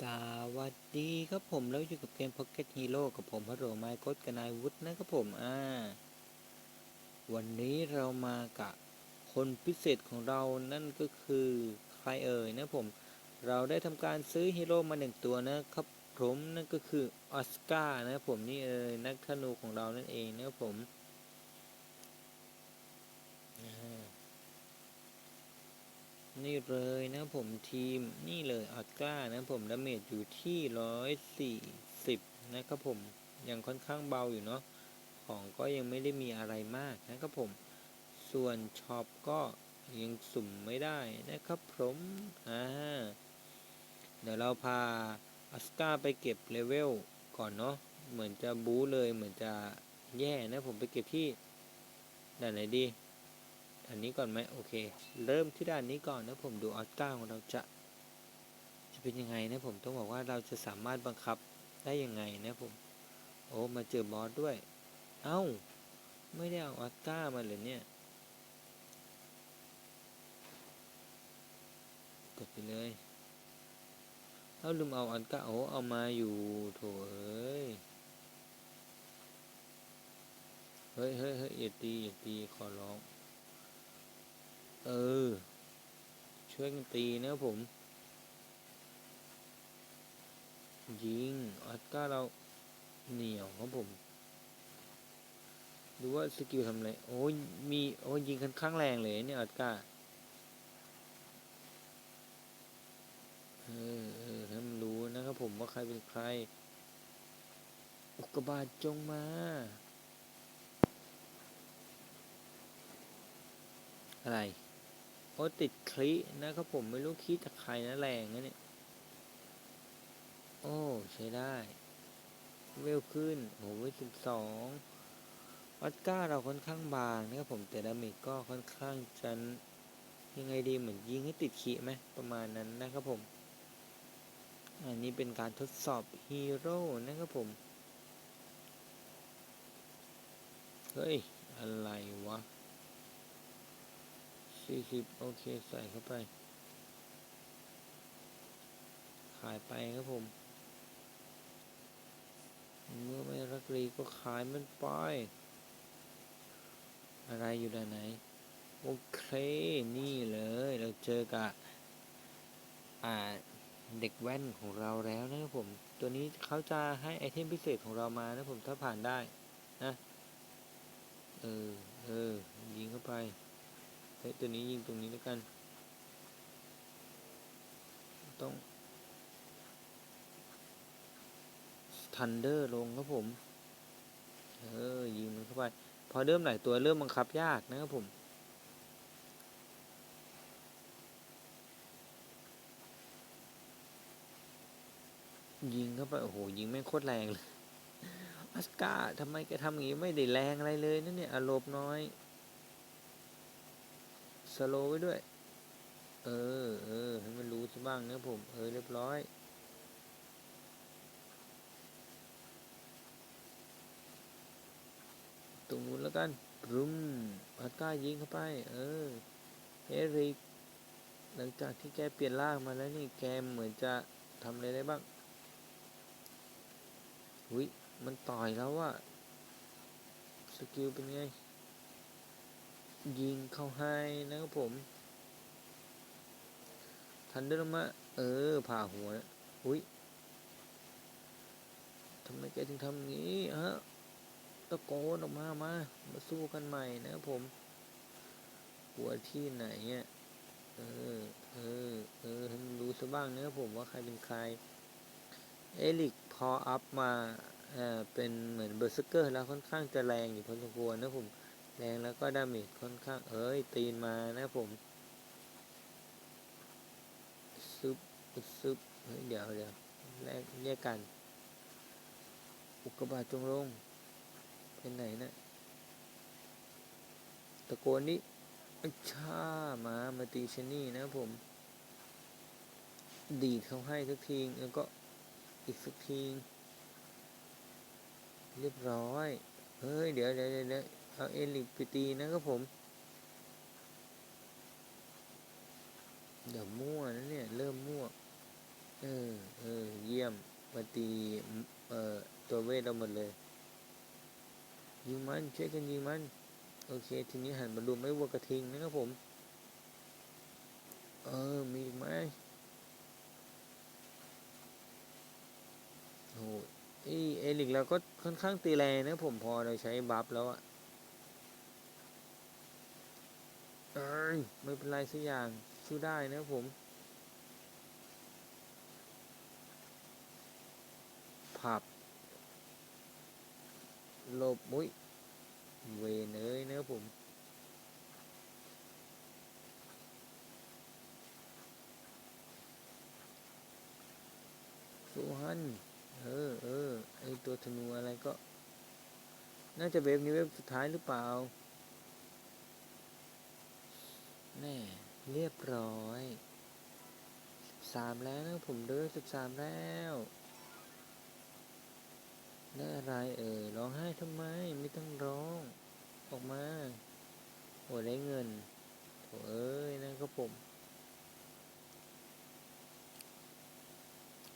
สวัสดีครับผมแล้วอยู่กับเกม Pocket Hero กับผมฮัลโหลไมค์โคดกับนายวุฒินะครับผมอ่าวันนี้เรามากับคนพิเศษของเรานั่นก็คือใครเอ่ยนะผมเราได้ทำการซื้อฮีโร่มาหนึ่งตัวนะครับผมนั่นก็คือออสการ์นะผมนี่เอ่ยนักธนูของเรานั่นเองนะครับผมอ่า นี่เลยนะผมทีมนี่เลยออสการ์นะผมดาเมจอยู่ที่ร้อยสี่สิบนะครับผมยังค่อนข้างเบาอยู่เนาะของก็ยังไม่ได้มีอะไรมากนะครับผม ส่วนช็อปก็ยังสุ่มไม่ได้นะครับผมอ่าเดี๋ยวเราพาออสกาไปเก็บเลเวลก่อนเนาะเหมือนจะบู๊เลยเหมือนจะแย่นะผมไปเก็บที่ด่านไหนดี อันนี้ก่อนไหมโอเค เริ่มที่ด้านนี้ก่อนนะผมดูออสการ์ของเราจะ จะเป็นยังไงนะผมต้องบอกว่าเราจะสามารถบังคับได้ยังไงนะผม โอ้มาเจอบอสด้วย เอ้า ไม่ได้เอาออสการ์มาเลยเนี่ย กดไปเลยเอาลืมเอาออสการ์โอ้เอามาอยู่โถเอ้ยเฮ้ยเฮ้ยเฮ้ยอย่าตีอย่าตีขอร้อง เออ ช่วยกันตีนะผม ยิงออสการ์เราเหนียวครับผมดูว่าสกิลทำอะไร โอ้ยมีโอ้ยยิงค่อนข้างแรงเลยเนี่ยออสการ์เออเออให้มันรู้นะครับผมว่าใครเป็นใคร อุกกาบาตจงมาอะไร โอ้ติดคลินะครับผมไม่รู้คลิจากใครนะแรงนะเนี่ย โอ้ ใช้ได้ เวลขึ้นโอ้เวลสิบสองวัดก้าเราค่อนข้างบางนะครับผมแต่ดาเมจก็ค่อนข้างจะยังไงดีเหมือนยิงให้ติดขีไหมประมาณนั้นนะครับผม อันนี้เป็นการทดสอบฮีโร่นะครับผม เฮ้ย อะไรวะ สี่สิบโอเคใส่เข้าไป ขายไปครับผม เมื่อไม่รักรีก็ขายมันไป อะไรอยู่ด้านไหน โอเค นี่เลยเราเจอกับ อ่าเด็กแว่นของเราแล้วนะครับผม ตัวนี้เขาจะให้ไอเทมพิเศษของเรามานะผมถ้าผ่านได้นะ เออ เออ ยิงเข้าไป เฮ้ตัวนี้ยิงตรงนี้แล้วกัน ต้องทันเดอร์ลงครับผม เออ ยิงมันเข้าไป พอเริ่มหลายตัวเริ่มบังคับยากนะครับผม ยิงเข้าไป โอ้โห ยิงแม่โคตรแรงเลยอัสกาทำไมแกทำอย่างนี้ไม่ได้แรงอะไรเลยนั่นเนี่ยอารมณ์น้อย สโลไว้ด้วย เออเออให้มันรู้ซะบ้างนะผม เออ เรียบร้อยตรงนู้นแล้วกันรุมอาก้ายิงเข้าไป เออ เอริก หลังจากที่แกเปลี่ยนร่างมาแล้วนี่แกเหมือนจะทำอะไรได้บ้างหุยมันต่อยแล้วว่าสกิลเป็นไง ยิงเข้าให้นะครับผม ทันเดอร์มาเออ ผ่าหัวอุ้ยทำไมแกถึงทำงี้ฮะตะโกนออกมามา มาสู้กันใหม่นะครับผมกลัวที่ไหนเนี่ยเออ เออ เออให้มันรู้ซะบ้างนะครับผมว่าใครเป็นใคร เอลิกพออัพมา เอ่อเป็นเหมือนเบอร์สเกอร์แล้วค่อนข้างจะแรงอยู่พอสมควรนะผม แรงแล้วก็ดาเมจค่อนข้างเอ้ย ตีนมานะผมซึบซึบเฮ้ยเดี๋ยวเดี๋ยวแลกแยกกัน อุกกาบาตจงลง เป็นไหนนะ ตะโกนนี่อ้ชามามาตีชนี่นะผม ดีดเขาให้สักทีแล้วก็อีกสักที เรียบร้อย เฮ้ย เดี๋ยวเดี๋ยวเดี๋ยว เอาเอลิกไปตีนะครับผม เดี๋ยวมั่วนะเนี่ย เริ่มมั่ว เออ เออมาตี เอ่อ ตัวเวทเราหมดเลย ยิงมันช่วยกันยิงมัน โอเค ทีนี้หันมาดูไม่วัวกระทิงนะครับผม เออ มีอีกไหมโอ้ยเอยเอลิกเราก็ค่อนข้างตีแรงนะผมพอเราใช้บัฟแล้วอะ เอ้ยไม่เป็นไรสักอย่างสู้ได้นะผมผับหลบมุ้ยเวเอ้ยนะครับผมสุฮันเออเออไอตัวธนูอะไรก็ น่าจะเว็บนี้เว็บสุดท้ายหรือเปล่า แน่เรียบร้อยสามแล้วนะผมเด้อสิบสามแล้วได้อะไรเอ่ยร้องไห้ทำไมไม่ต้องร้อง ออกมาโอ้ได้เงินโถเอ้ยนั่นก็ผม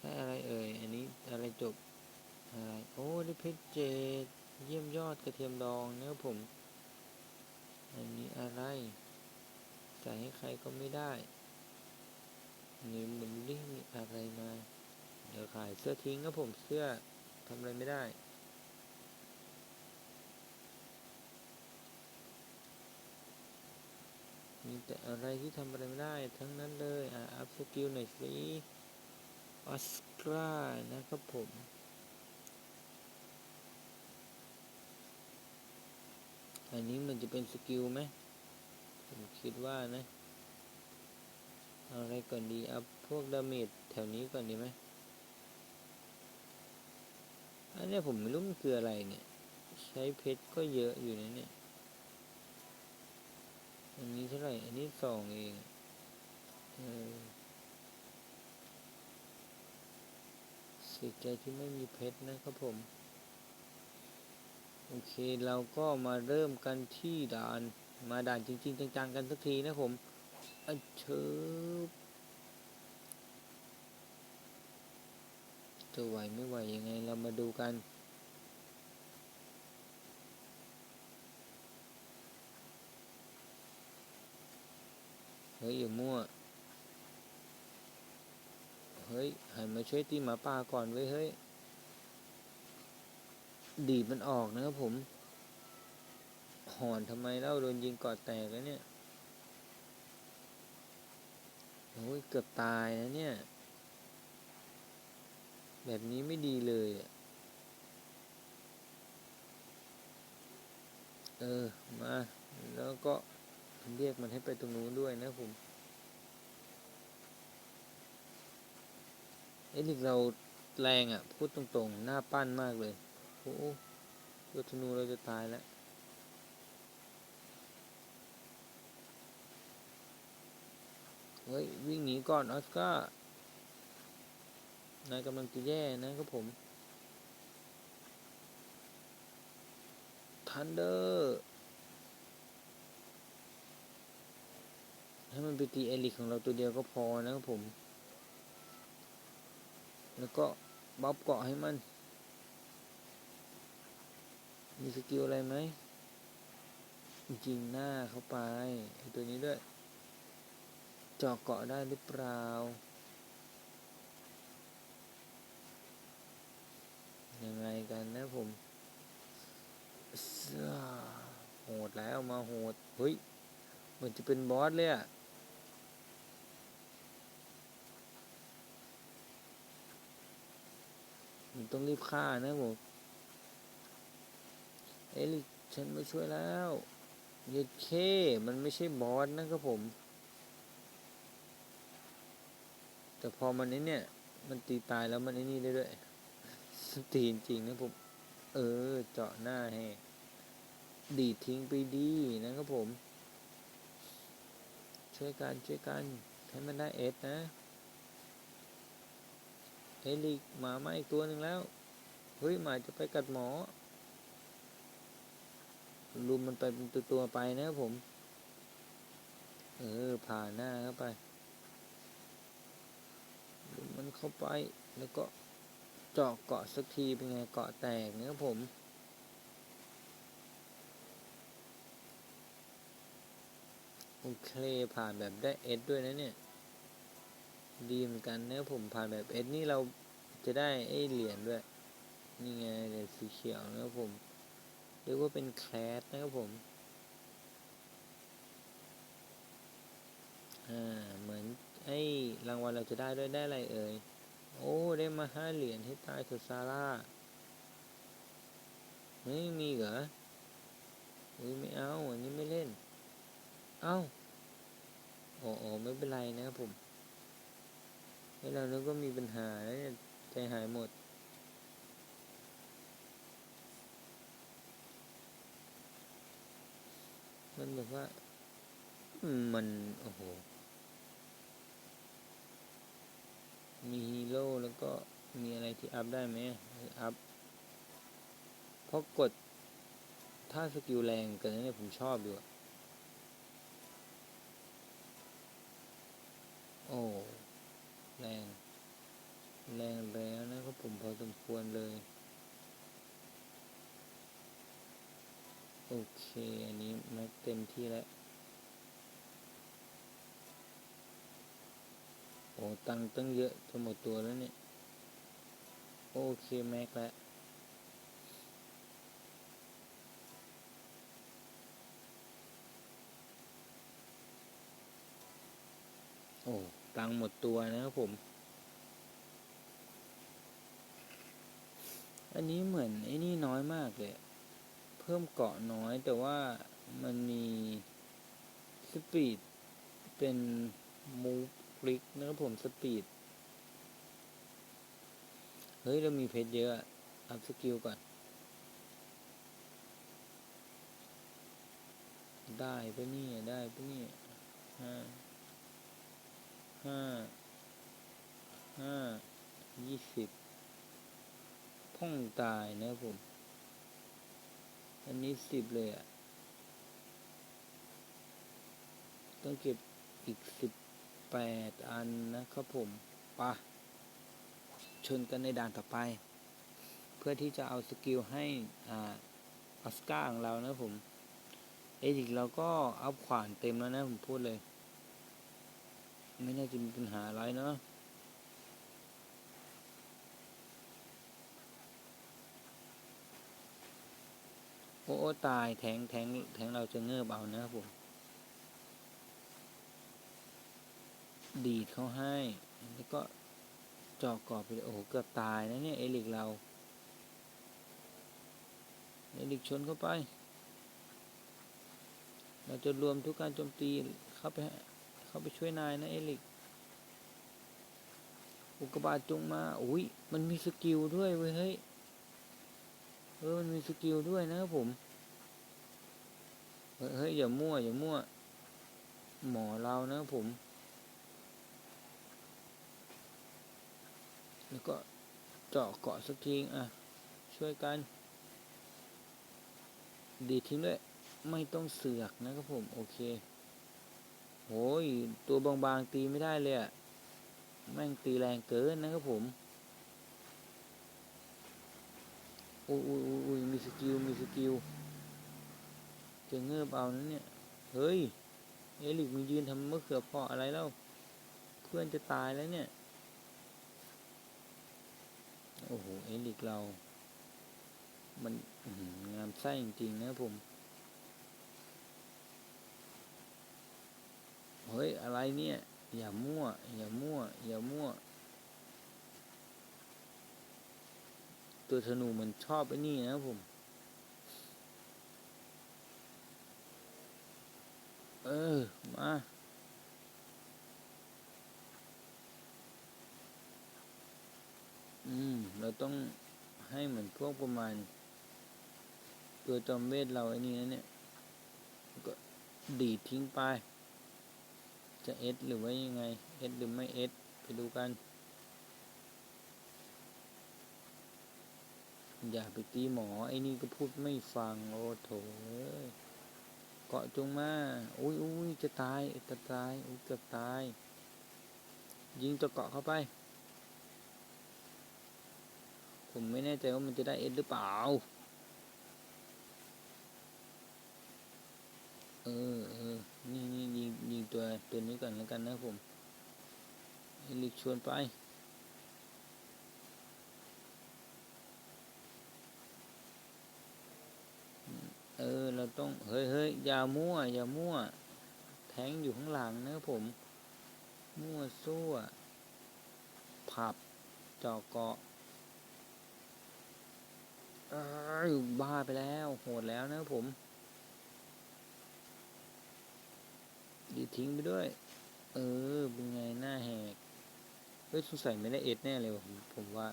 ได้อะไรเอ่ยอันนี้อะไรจบอะไรโอ้ได้เพชรเจดเยี่ยมยอดกระเทียมดองเนะครับผม อันนี้อะไร ใส่ให้ใครก็ไม่ได้นี่มันรียกมีอะไรมา เดี๋ยวขายเสื้อทิ้งครับผมเสื้อทำอะไรไม่ได้มีแต่อะไรที่ทำอะไรไม่ได้ ทั้งนั้นเลย อะ อัพสกิลหน่อยสิออสการ์นะครับผม อันนี้มันจะเป็นสกิลไหม ผมคิดว่านะ เอาอะไรก่อนดีอัพพวกดาเมจแถวนี้ก่อนดีไหมอันนี้ผมไม่รู้มันคืออะไรเนี่ย ใช้เพชรก็เยอะอยู่นะเนี่ย อันนี้เท่าไหร่ อันนี้สองเองเออเสียใจที่ไม่มีเพชรนะครับผม โอเคเราก็มาเริ่มกันที่ด่าน มาด่านจริง ๆ จังๆกันสักทีนะผมอะเชิบจะไหวไม่ไหวยังไงเรามาดูกันเฮ้ยอย่ามั่ว เฮ้ยหันมาช่วยตีหมาป่าก่อนเว้เฮ้ย ดีดมันออกนะครับผม หอนทำไมเล่าโดนยิงกอดแตกแล้วเนี่ยโอ้ยเกือบตายนะเนี่ย แบบนี้ไม่ดีเลยอะเออ มา แล้วก็เรียกมันให้ไปตรงนู้นด้วยนะผมเอลิกเราแรงอะ พูดตรงๆ หน้าปั้นมากเลย โอ้โหตัวธนูเราจะตายแล้ว เฮ้ย วิ่งหนีก่อนออสการ์นายกำลังจะแย่นะครับผม ทันเดอร์ให้มันไปตีเอลิกของเราตัวเดียวก็พอนะครับผม แล้วก็บ๊อบเกาะให้มัน มีสกิลอะไรไหมยิงหน้าเข้าไปไอตัวนี้ด้วย จาะเกาะได้หรือเปล่ายังไงกันนะผมโหดแล้วมาโหด เฮ้ย เหมือนจะเป็นบอสเลยอะมันต้องรีบฆ่านะผม เอลิฉันมาช่วยแล้วเย็ดเค มันไม่ใช่บอสนะครับผม แต่พอมันนี้เนี่ย มันตีตายแล้วมันไอ้นี่ได้ด้วยสตีนจริงนะผม เออ เจาะหน้าให้ดีทิ้งไปดีนะครับผม ช่วยกันช่วยกันให้มันได้เอสนะเอลิกหมามาอีกตัวหนึ่งแล้ว เฮ้ยหมาจะไปกัดหมอลุมมันไปเป็นตัวตัวไปนะครับผม เออผ่านหน้าเข้าไป เข้าไป แล้วก็เจาะเกาะสักทีเป็นไงเกาะแตกนะครับผมโอเคผ่านแบบได้เอสด้วยนะเนี่ย ดีเหมือนกันนะครับผมผ่านแบบเอสนี่เราจะได้ไอ้เหรียญด้วย นี่ไงเหรียญสีเขียวนะครับผมเรียกว่าเป็นแคลสนะครับผมอ่าเหมือน ไอ้รางวัลเราจะได้ด้วยได้อะไรเอ่ย โอ้ ได้มาห้าเหรียญให้ตายเถอะซาร่าเฮ้ยมีเหรอเฮ้ยไม่เอา อันนี้ไม่เล่น เอ้าโอ้โอ้ไม่เป็นไรนะครับผมให้เรานึกว่ามีปัญหาแล้วเนี่ยใจหายหมด มันแบบว่า มัน โอ้โห มีฮีโร่แล้วก็มีอะไรที่อัพได้ไหมอัพเพราะกด ถ้าสกิลแรงเกินเนี่ยผมชอบอยู่โอ้แรง แรงแล้วนะครับผมพอสมควรเลย โอเค อันนี้แม็กเต็มที่แล้ว โอ้ตังตั้งเยอะจะหมดตัวแล้วเนี่ย โอเคแม็กแล้วโอ้ ตังหมดตัวนะครับผม อันนี้เหมือนไอ้นี่น้อยมากเลย เพิ่มเกาะน้อยแต่ว่ามันมีสปีดเป็นมูฟ คลิกนะครับผมสปีด เฮ้ย เรามีเพชรเยอะอัพสกิลก่อน ได้ปะเนี่ยได้ปะเนี่ยห้าห้าห้ายี่สิบพ่องตายนะครับผม อันนี้สิบเลยอะ ต้องเก็บอีกสิบ แปดอันนะครับผมปะชนกันในด่านต่อไป เพื่อที่จะเอาสกิลให้อ่าออสการ์ของเรานะผมเอริกเราก็อัพขวานเต็มแล้วนะผมพูดเลย ไม่น่าจะมีปัญหาอะไรเนาะโอ้โอ้ตายแทงแทงแทงเราจะเงือบเอานะครับผม ดีดเขาให้แล้วก็เจาะกรอบไปโอ้โหเกือบตายนะเนี่ยเอลิกเราเอลิกชนเข้าไป เราจะรวมทุกการโจมตีเข้าไปเข้าไปช่วยนายนะเอลิก อุกบาตจงมาอุ้ยมันมีสกิลด้วยเว้ยเฮ้ยเออมันมีสกิลด้วยนะครับผมเฮ้ยเฮ้ยอย่ามั่วอย่ามั่วหมอเรานะครับผม แล้วก็เจาะเกาะสักทีอะ ช่วยกัน ดีทิ้งด้วยไม่ต้องเสือกนะครับผม โอเคโอ้ยตัวบางๆตีไม่ได้เลยอะแม่งตีแรงเกินนะครับผมอุ้ยอุ้ยอุ้ยมีสกิล มีสกิลจะเงือบเอานั้นเนี่ย เฮ้ย เอลิกมึงยืนทำมะเขือเปราะอะไรแล้ว เพื่อนจะตายแล้วเนี่ย โอ้โห เอลิกเรา มันงามไส้จริงๆนะผม เฮ้ย อะไรเนี่ย อย่ามั่ว อย่ามั่ว อย่ามั่ว ตัวธนูมันชอบไอ้นี่นะผม เออ มา อืม เรา ต้องให้เหมือนพวกประมาณ ตัวจอมเวทเราไอ้นี่นะเนี่ย ก็ดีทิ้งไป จะเอสหรือว่ายังไงเอสหรือไม่เอสไปดูกัน อย่าไปตีหมอ ไอ้นี่ก็พูดไม่ฟัง โอ้โถเอ้ยเกาะจงมา อุ้ยอุ้ยจะตายจะตายอุ้ยเกือบตาย ยิงตัวเกาะเข้าไป โผมไม่แน่ใจว่ามันจะได้เอสหรือเปล่า เออเออนี่นี่ยิงยิงตัวตัวนี้ก่อนแล้วกันนะผมเอลิกชวนไปเออเราต้องเฮ้ยเฮ้ยอย่ามั่วอย่ามั่ว แทงอยู่ข้างหลังนะผม มั่วซั่วผับจาะเกาะ อ้ยบ้าไปแล้ว โหดแล้วนะผมดีทิ้งไปด้วย เออ เป็นไงหน้าแหก เฮ้ยสงสัยไม่ได้เอ็ดแน่เลยผมผมว่า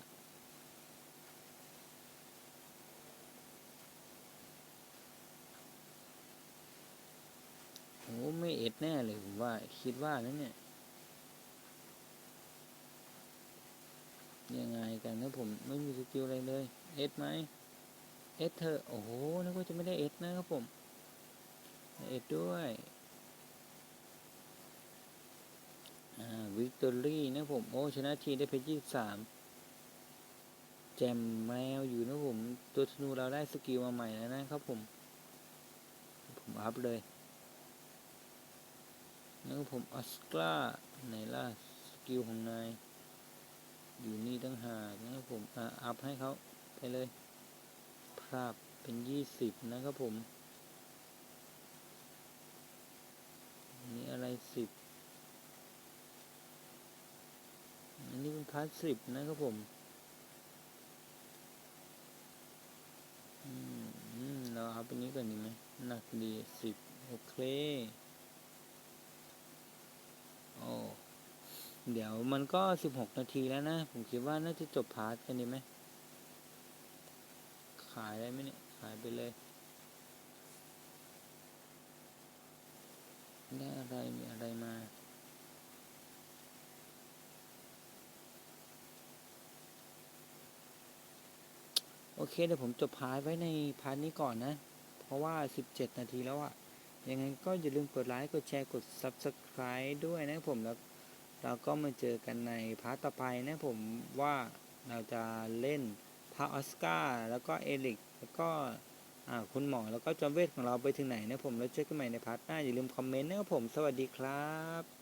โอ้ไม่เอ็ดแน่เลยผมว่า คิดว่านั่นเนี่ย ยังไงกันนะผมไม่มีสกิลอะไรเลย เอ็ดไหม เอ็ดเธอโอ้โหนึกว่าจะไม่ได้เอ็ดนะครับผมเอ็ดด้วยวิกตอรี่นะผม โอ้ ชนะทีได้เพชรยี่สามแจมแมวอยู่นะผม ตัวธนูเราได้สกิลมาใหม่แล้วนะครับผม ผมอัพเลยนะครับผมออสการ์ไหนล่ะ สกิลของนาย อยู่นี่ตั้งหากนะครับผม อ่าอัพให้เขาไปเลย ภาพเป็นยี่สิบนะครับผมอันนี้อะไรสิบอันนี้เป็นพาสสิบนะครับผมอืมอืมเราเอาเป็นนี้ก่อนดีไหมหนักดีสิบโอเคโอ้เดี๋ยวมันก็สิบหกนาทีแล้วนะ ผมคิดว่าน่าจะจบพาร์ทกันดีไหม ขายได้ไหมเนี่ย ขายไปเลย ได้อะไรมีอะไรมาโอเคเดี๋ยวผมจบพาร์ทไว้ในพาร์ทนี้ก่อนนะ เพราะว่า 17 นาทีแล้วอะยังไงก็อย่าลืมกดไลค์ กดแชร์ กด Subscribe ด้วยนะผมแล้วเราก็มาเจอกันในพาร์ทต่อไปนะผมว่าเราจะเล่น พระออสการ์แล้วก็เอลิกแล้วก็คุณหมอแล้วก็จอมเวทของเราไปถึงไหนนะผมแล้วเจอกันใหม่ในพาร์ทหน้าอย่าลืมคอมเมนต์นะครับผมสวัสดีครับ